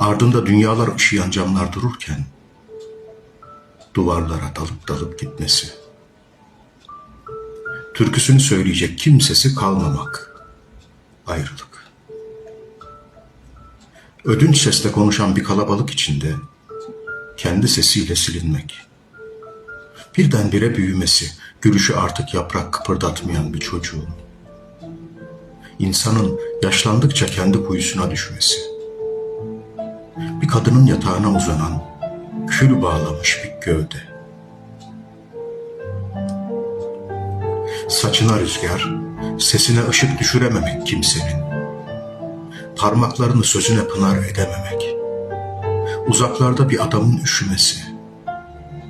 Ardında dünyalar ışıyan camlar dururken, duvarlara dalıp dalıp gitmesi. Türküsünü söyleyecek kimsesi kalmamak, ayrılık. Ödünç sesle konuşan bir kalabalık içinde kendi sesiyle silinmek. Birdenbire büyümesi, gülüşü artık yaprak kıpırdatmayan bir çocuğun. İnsanın yaşlandıkça kendi kuyusuna düşmesi. Bir kadının yatağına uzanan, kül bağlamış bir gövde. Saçına rüzgar, sesine ışık düşürememek kimsenin. Parmaklarını sözüne pınar edememek. Uzaklarda bir adamın üşümesi.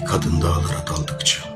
Bir kadın dağlara daldıkça.